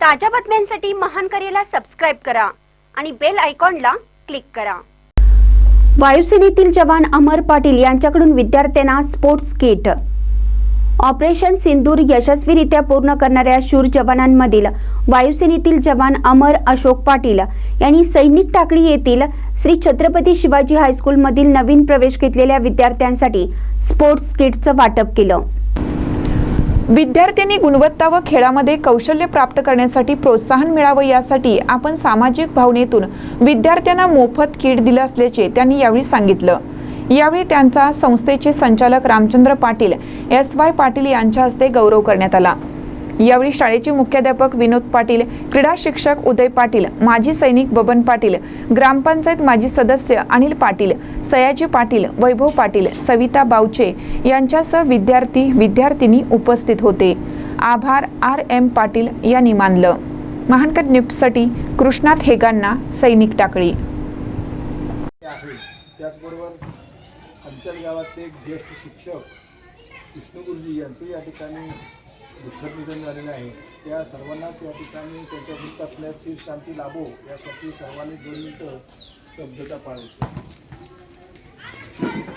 ताज्या बातम्यांसाठी महान करेला सबस्क्राईब करा आणि बेल आयकॉनला क्लिक करा. वायुसेनेतील जवान अमर पाटील यांच्याकडून विद्यार्थ्यांना स्पोर्ट्स किट ऑपरेशन सिंदूर यशस्वीरित्या पूर्ण करणाऱ्या शूर जवानांमधील वायुसेनेतील जवान अमर अशोक पाटील यांनी सैनिक टाकळी येथील श्री छत्रपती शिवाजी हायस्कूलमधील नवीन प्रवेश घेतलेल्या विद्यार्थ्यांसाठी स्पोर्ट्स किटचं वाटप केलं. विद्यार्थ्यांनी गुणवत्ता व खेळामध्ये कौशल्य प्राप्त करण्यासाठी प्रोत्साहन मिळावं यासाठी आपण सामाजिक भावनेतून विद्यार्थ्यांना मोफत किट दिलं असल्याचे त्यांनी यावेळी सांगितलं. यावेळी त्यांचा संस्थेचे संचालक रामचंद्र पाटील एस वाय पाटील यांच्या हस्ते गौरव करण्यात आला. यावेळी शाळेचे मुख्याध्यापक विनोद पाटील क्रीडा शिक्षक उदय पाटील माजी सैनिक बबन पाटील ग्रामपंचायत माजी सदस्य अनिल पाटील सयाजी पाटील वैभव पाटील सविता बावचे यांच्यासह विद्यार्थी विद्यार्थिनी उपस्थित होते. आभार आर एम पाटील यांनी मानलं. महानकर न्यूजसाठी कृष्णात हेगांना सैनिक टाकळी. त्याचबरोबर आमच्या गावातले एक ज्येष्ठ शिक्षक विष्णू गुरुजी यांचं या ठिकाणी दुःखद निधन झालेलं आहे. त्या सर्वांनाच या ठिकाणी त्यांच्या मृतात्म्याची शांती लाभो यासाठी सर्वांनी दोन मिनटं स्तब्धता पाळायची.